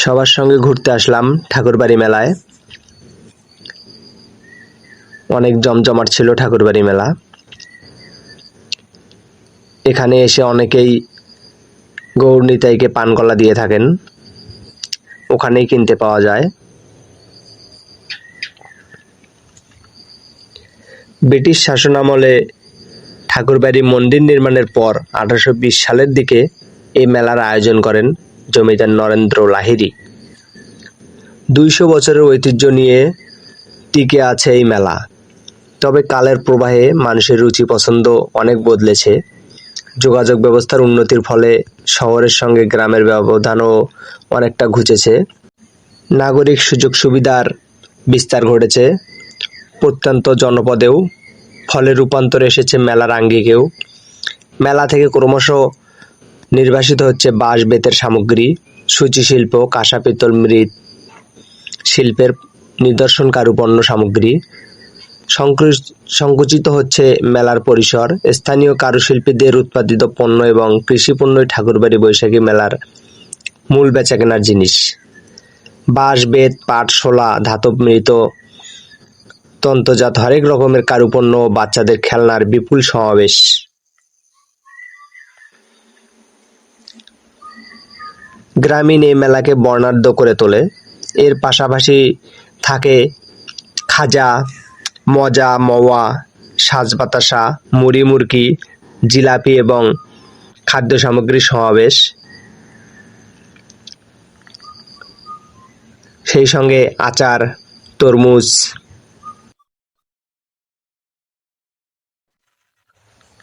সবার সঙ্গে ঘুরতে আসলাম ঠাকুরবাড়ি মেলায়। অনেক জমজমাট ছিল ঠাকুরবাড়ি মেলা। এখানে এসে অনেকেই গৌর নিতাইকে পানকলা দিয়ে থাকেন। ওখানেই কিনতে পাওয়া যায়। ব্রিটিশ শাসনামলে ঠাকুরবাড়ি মন্দির নির্মাণের পর আঠারোশো বিশ সালের দিকে এই মেলার আয়োজন করেন। জমিদার নরেন্দ্র লাহিড়ী। দুইশো বছরের ঐতিহ্য নিয়ে টিকে আছে এই মেলা। তবে কালের প্রবাহে মানুষের রুচি পছন্দ অনেক বদলেছে। যোগাযোগ ব্যবস্থার উন্নতির ফলে শহরের সঙ্গে গ্রামের ব্যবধানও অনেকটা ঘুচেছে। নাগরিক সুযোগ সুবিধার বিস্তার ঘটেছে। প্রত্যন্ত জনপদেও ফলে রূপান্তর এসেছে মেলার আঙ্গিকেও। মেলা থেকে ক্রমশ নির্বাসিত হচ্ছে বাঁশ বেতের সামগ্রী, সূচি শিল্প, কাঁসা পিতল মৃৎ শিল্পের নিদর্শন কারুপণ্য সামগ্রী। সংকৃ- সংকুচিত হচ্ছে মেলার পরিসর। স্থানীয় কারুশিল্পীদের উৎপাদিত পণ্য এবং কৃষি পণ্যই ঠাকুরবাড়ি বৈশাখী মেলার মূল বেচাকেনার জিনিস। বাঁশ বেত পাট শোলা ধাতব মৃত, তন্ত্রজাত হরেক রকমের কারুপণ্য বাচ্চাদের খেলনার বিপুল সমাবেশ। গ্রামীণ এই মেলাকে বর্ণাঢ্য করে তোলে। এর পাশাপাশি থাকে খাজা, মজা মওয়া সাজ বাতাসা মুড়ি মুরকি জিলাপি এবং খাদ্য সামগ্রীর সমাবেশ। সেই সঙ্গে আচার, তরমুজ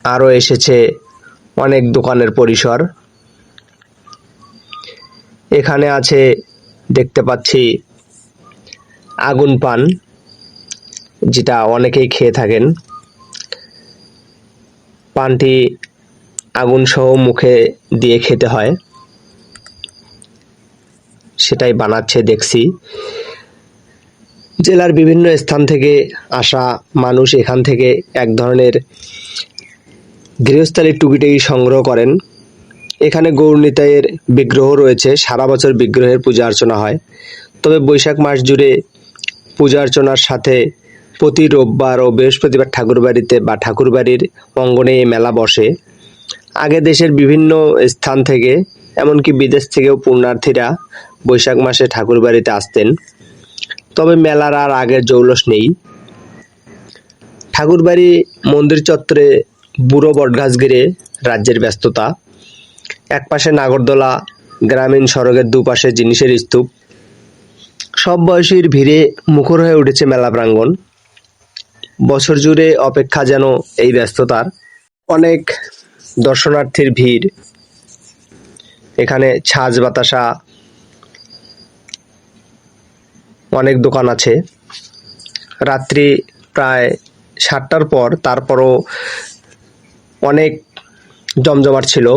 আরও এসেছে অনেক দোকানের পরিসর। এখানে আছে, দেখতে পাচ্ছি, আগুন পান, যেটা অনেকেই খেয়ে থাকেন। পানটি আগুন সহ মুখে দিয়ে খেতে হয়। সেটাই বানাচ্ছে দেখছি। জেলার বিভিন্ন স্থান থেকে আসা মানুষ এখান থেকে এক ধরনের গৃহস্থালীর টুকিটাকি সংগ্রহ করেন। এখানে গৌরনিতাইয়ের বিগ্রহ রয়েছে। সারা বছর বিগ্রহের পূজা অর্চনা হয়। তবে বৈশাখ মাস জুড়ে পূজা অর্চনার সাথে প্রতি রোববার ও বৃহস্পতিবার ঠাকুরবাড়িতে বা ঠাকুরবাড়ির অঙ্গনে এই মেলা বসে। আগে দেশের বিভিন্ন স্থান থেকে, এমনকি বিদেশ থেকেও পুণ্যার্থীরা বৈশাখ মাসে ঠাকুরবাড়িতে আসতেন। তবে মেলার আর আগের জৌলস নেই। ঠাকুরবাড়ি মন্দির চত্বরে বুড়ো বটগাছ ঘিরে রাজ্যের ব্যস্ততা। একপাশে নাগরদোলা, গ্রামীণ সড়কের দুপাশে জিনিসের স্তূপ। সব বয়সীর ভিড়ে মুখর হয়ে উঠেছে মেলা প্রাঙ্গণ। বছর জুড়ে অপেক্ষা যেন এই ব্যস্ততার অনেক দর্শনার্থীর ভিড়। এখানে ছাজ বাতাসা, অনেক দোকান আছে। রাত্রি প্রায় সাতটার পর তারপরও অনেক জমজমাট ছিল।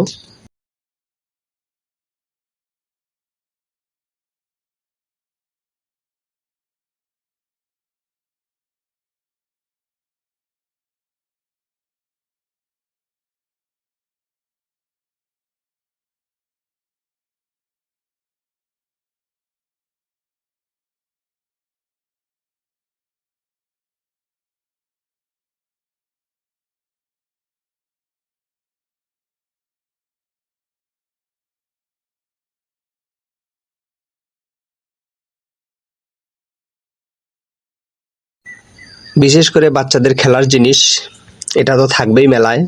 বিশেষ করে বাচ্চাদের খেলার জিনিস এটা তো থাকবেই মেলায়।